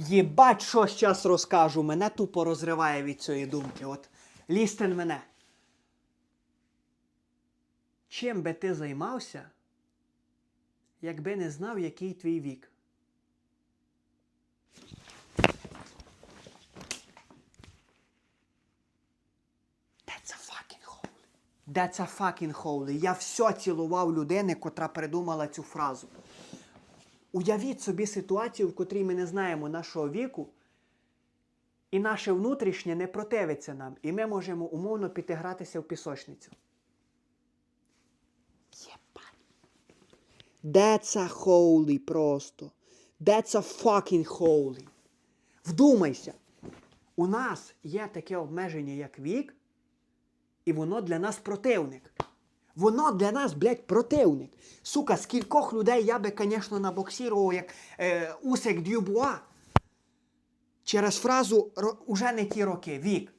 Єбать, що щас розкажу, мене тупо розриває від цієї думки. От лістен мене. Чим би ти займався, якби не знав, який твій вік? That's a fucking holy. That's a fucking holy. Я все цілував людини, котра придумала цю фразу. Уявіть собі ситуацію, в котрій ми не знаємо нашого віку, і наше внутрішнє не противиться нам, і ми можемо умовно піти гратися в пісочницю. That's a holy просто. That's a fucking holy. Вдумайся. У нас є таке обмеження, як вік, і воно для нас противник. Воно для нас, блядь, противник. Сука, скількох людей я би, звісно, набоксірував, як е, Усик Дюбуа. Через фразу «Ро- уже не ті роки, вік.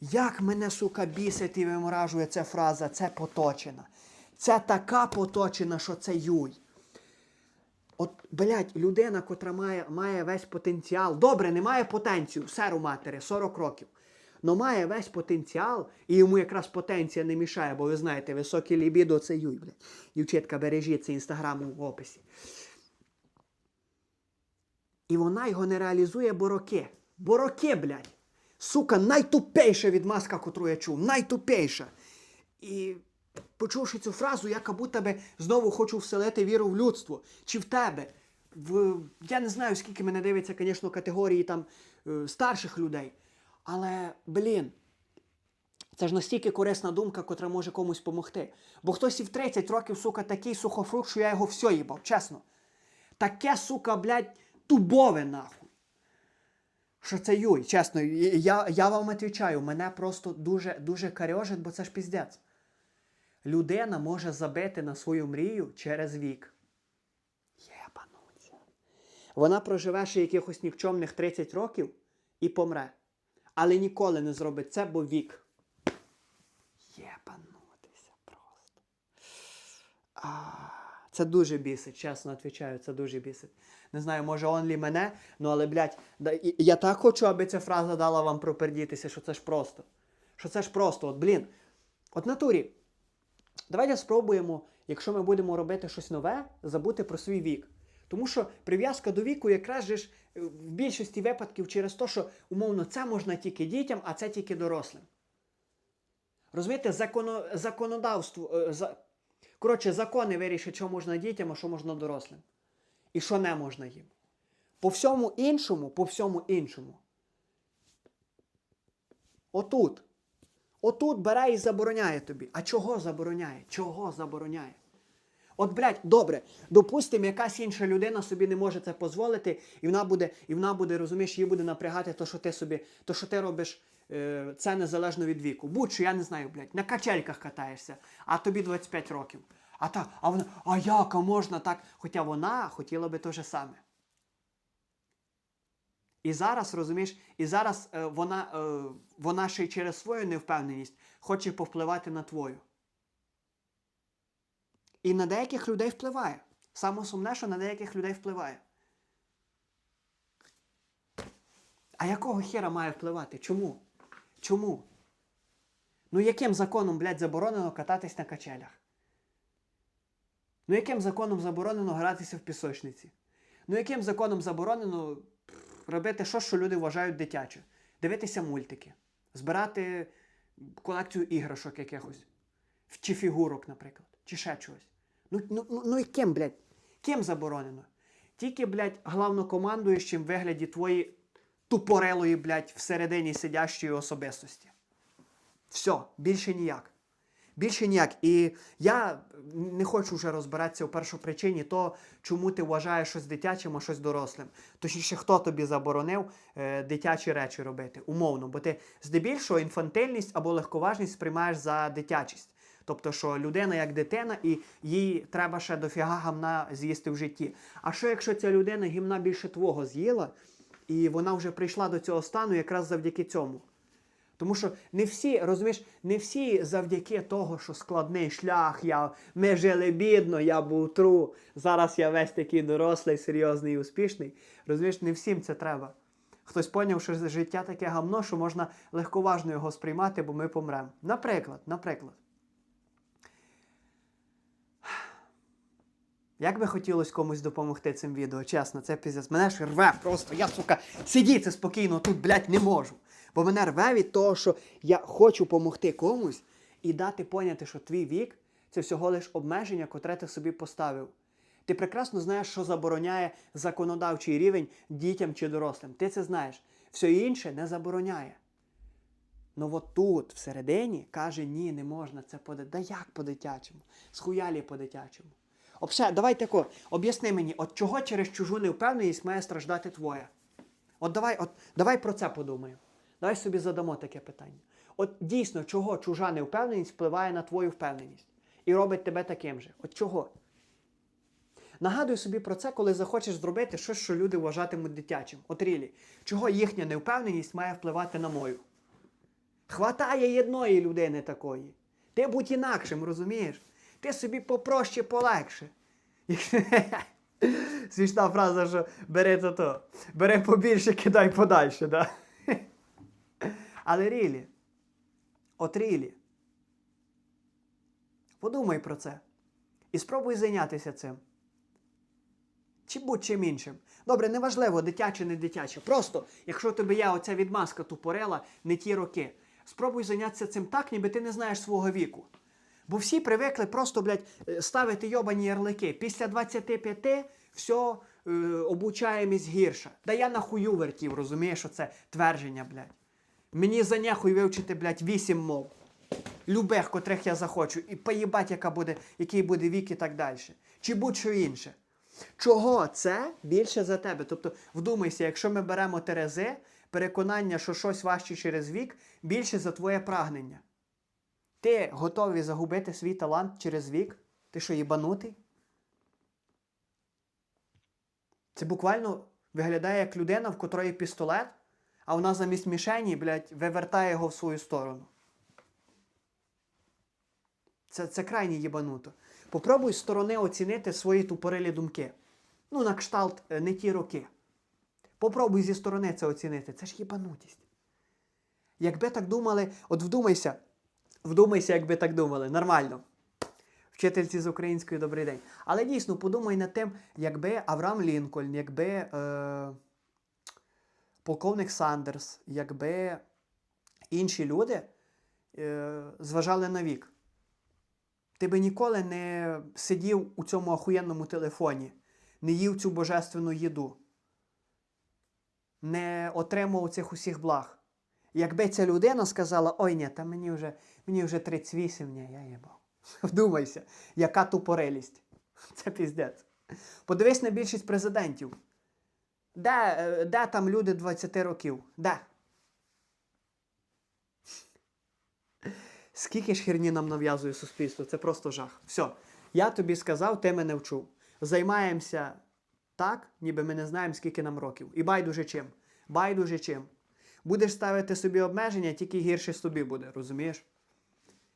Як мене, сука, бісить і виморажує ця фраза, це поточена. Це така поточена, що це юй. От, блядь, людина, котра має, має весь потенціал. Добре, не має потенцію, серу матері, 40 років. Но має весь потенціал, і йому якраз потенція не мішає, бо ви знаєте, високе лібідо це юй, блядь. Дівчатка, бережіть це інстаграму в описі. І вона його не реалізує, бо роки. Бо роки, блядь. Сука, найтупейша відмазка, котру я чув. Найтупейша. І почувши цю фразу, я как будто би знову хочу вселити віру в людство. Чи в тебе. В, я не знаю, скільки мене дивиться, звісно, категорії там е, старших людей. Але, блін, це ж настільки корисна думка, котра може комусь допомогти. Бо хтось і в 30 років, сука, такий сухофрукт, що я його все їбав, чесно. Таке, сука, блядь, тубове нахуй. Що це юй, чесно, я, я вам відповідаю, мене просто дуже, дуже карьожить, бо це ж піздець. Людина може забити на свою мрію через вік. Єбануться. Вона проживе ще якихось нікчомних 30 років і помре. Але ніколи не зробить це, бо вік. Єбанутися просто. А, це дуже бісить, чесно відповідаю, це дуже бісить. Не знаю, може онлі мене, ну але, блядь, я так хочу, аби ця фраза дала вам пропердітися, що це ж просто. Що це ж просто, от, блін. От натурі. Давайте спробуємо, якщо ми будемо робити щось нове, забути про свій вік. Тому що прив'язка до віку якраз ж е, в більшості випадків через те, що умовно це можна тільки дітям, а це тільки дорослим. Розумієте, законо, законодавство. е, За... Коротше, закони вирішать, що можна дітям, а що можна дорослим. І що не можна їм. По всьому іншому, по всьому іншому. Отут. Отут бере і забороняє тобі. А чого забороняє? Чого забороняє? От, блядь, добре, допустимо, якась інша людина собі не може це дозволити, і вона буде, і вона буде, розумієш, її буде напрягати то, що ти собі, то, що ти робиш, е, це незалежно від віку. Будь-що, я не знаю, блядь, на качельках катаєшся, а тобі 25 років. А та, а вона, а як, а можна так? Хоча вона хотіла би те же саме. І зараз, розумієш, і зараз е, вона, е, вона ще й через свою невпевненість хоче повпливати на твою. І на деяких людей впливає. Саме сумне, що на деяких людей впливає. А якого хера має впливати? Чому? Чому? Ну яким законом, блядь, заборонено кататись на качелях? Ну яким законом заборонено гратися в пісочниці? Ну яким законом заборонено робити щось, що люди вважають дитяче? Дивитися мультики, збирати колекцію іграшок якихось. Чи фігурок, наприклад, чи ще чогось. Ну, ну, ну, ну і ким, блядь? Ким заборонено? Тільки, блядь, главнокомандуючим в вигляді твої тупорелої, блядь, всередині сидящої особистості. Все, більше ніяк. Більше ніяк. І я не хочу вже розбиратися у першопричині то, чому ти вважаєш щось дитячим, а щось дорослим. Точніше, хто тобі заборонив е, дитячі речі робити, умовно, бо ти здебільшого інфантильність або легковажність сприймаєш за дитячість. Тобто, що людина як дитина, і їй треба ще дофіга гамна з'їсти в житті. А що якщо ця людина гімна більше твого з'їла, і вона вже прийшла до цього стану якраз завдяки цьому? Тому що не всі, розумієш, не всі завдяки того, що складний шлях, я, ми жили бідно, я був тру, зараз я весь такий дорослий, серйозний і успішний. Розумієш, не всім це треба. Хтось поняв, що життя таке гамно, що можна легковажно його сприймати, бо ми помремо. Наприклад, наприклад. Як би хотілося комусь допомогти цим відео, чесно, це піздець. Мене ж рве просто. Я, сука, сидіти спокійно тут, блядь, не можу. Бо мене рве від того, що я хочу допомогти комусь і дати поняти, що твій вік це всього лиш обмеження, котре ти собі поставив. Ти прекрасно знаєш, що забороняє законодавчий рівень дітям чи дорослим. Ти це знаєш. Все інше не забороняє. Ну от тут, всередині, каже, ні, не можна, це по Да як по-дитячому? Схуялі по-дитячому. Обше, давай тако, об'ясни мені, от чого через чужу невпевненість має страждати твоя? От давай, от давай про це подумаємо. Давай собі задамо таке питання. От дійсно, чого чужа невпевненість впливає на твою впевненість і робить тебе таким же? От чого? Нагадуй собі про це, коли захочеш зробити щось, що люди вважатимуть дитячим. От рілі, чого їхня невпевненість має впливати на мою? Хватає єдної людини такої. Ти будь інакшим, розумієш? Ти собі попроще, полегше. Смішна фраза, що бери то то. Бери побільше, кидай подальше, да? Але рілі. От рілі. Подумай про це. І спробуй зайнятися цим. Чи будь-чим іншим. Добре, неважливо, дитяче, не дитяче. Просто, якщо тебе є оця відмазка тупорела, не ті роки, спробуй зайнятися цим так, ніби ти не знаєш свого віку. Бо всі привикли просто, блядь, е, ставити йобані ярлики. Після 25 все е, обучаємість гірша. Да я нахую вертів, розумієш, оце твердження, блядь. Мені за нехуй вивчити, блядь, 8 мов. Любих, котрих я захочу, і поїбать, яка буде, який буде вік і так далі. Чи будь-що інше. Чого це більше за тебе? Тобто, вдумайся, якщо ми беремо Терези, переконання, що щось важче через вік, більше за твоє прагнення. Ти готовий загубити свій талант через вік? Ти що, їбанутий? Це буквально виглядає як людина, в котрої пістолет, а вона замість мішені, блядь, вивертає його в свою сторону. Це, це крайні їбануто. Попробуй з сторони оцінити свої тупорилі думки. Ну, на кшталт е, не ті роки. Попробуй зі сторони це оцінити. Це ж їбанутість. Якби так думали, от вдумайся, вдумайся, якби так думали. Нормально. Вчительці з української добрий день. Але дійсно подумай над тим, якби Авраам Лінкольн, якби е, полковник Сандерс, якби інші люди е, зважали на вік. Ти би ніколи не сидів у цьому ахуєнному телефоні, не їв цю божественну їду, не отримав цих усіх благ. Якби ця людина сказала, ой ні, та мені вже, мені вже 38, ні, я їбав. Вдумайся, яка тупорилість. Це піздець. Подивись на більшість президентів. Де, е, де там люди 20 років? Де? Скільки ж херні нам нав'язує суспільство? Це просто жах. Все. Я тобі сказав, ти мене вчув. Займаємося так, ніби ми не знаємо, скільки нам років. І байдуже чим. Байдуже чим. Будеш ставити собі обмеження, тільки гірше з тобі буде, розумієш?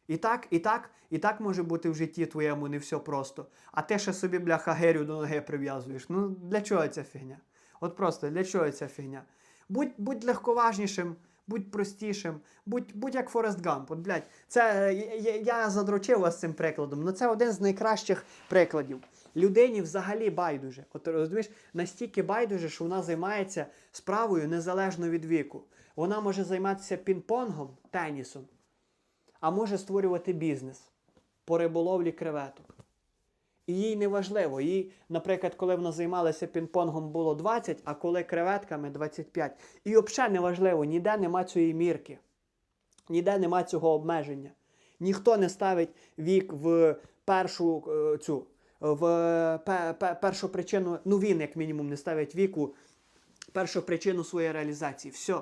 І так, і так, і так може бути в житті твоєму не все просто. А ти ще собі, бляха, герю до ноги прив'язуєш. Ну, для чого ця фігня? От просто для чого ця фігня? Будь, будь легковажнішим, будь простішим, будь, будь як Форест Гамп. От, блядь, це, е, я, я задрочив вас цим прикладом, але це один з найкращих прикладів. Людині взагалі байдуже. От розумієш, настільки байдуже, що вона займається справою незалежно від віку. Вона може займатися пінг-понгом, тенісом, а може створювати бізнес по риболовлі креветок. І їй не важливо. Їй, наприклад, коли вона займалася пінг-понгом, було 20, а коли креветками 25. І взагалі не важливо, ніде нема цієї мірки, ніде нема цього обмеження. Ніхто не ставить вік в першу е, цю, в пе- пе- першу причину, ну він, як мінімум, не ставить віку, першу причину своєї реалізації. Все.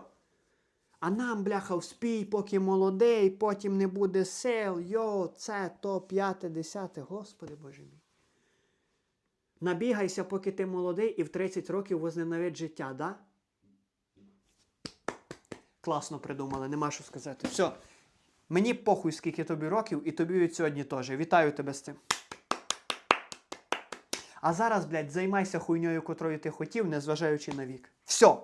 А нам, бляха, вспій, поки молодий, потім не буде сил, йо, це, то, п'яте, десяте, Господи Боже мій. Набігайся, поки ти молодий, і в 30 років возненавидь життя, да? Класно придумали, нема що сказати. Все. Мені похуй, скільки тобі років, і тобі від сьогодні теж. Вітаю тебе з цим. А зараз, блядь, займайся хуйньою, котрою ти хотів, незважаючи на вік. Все.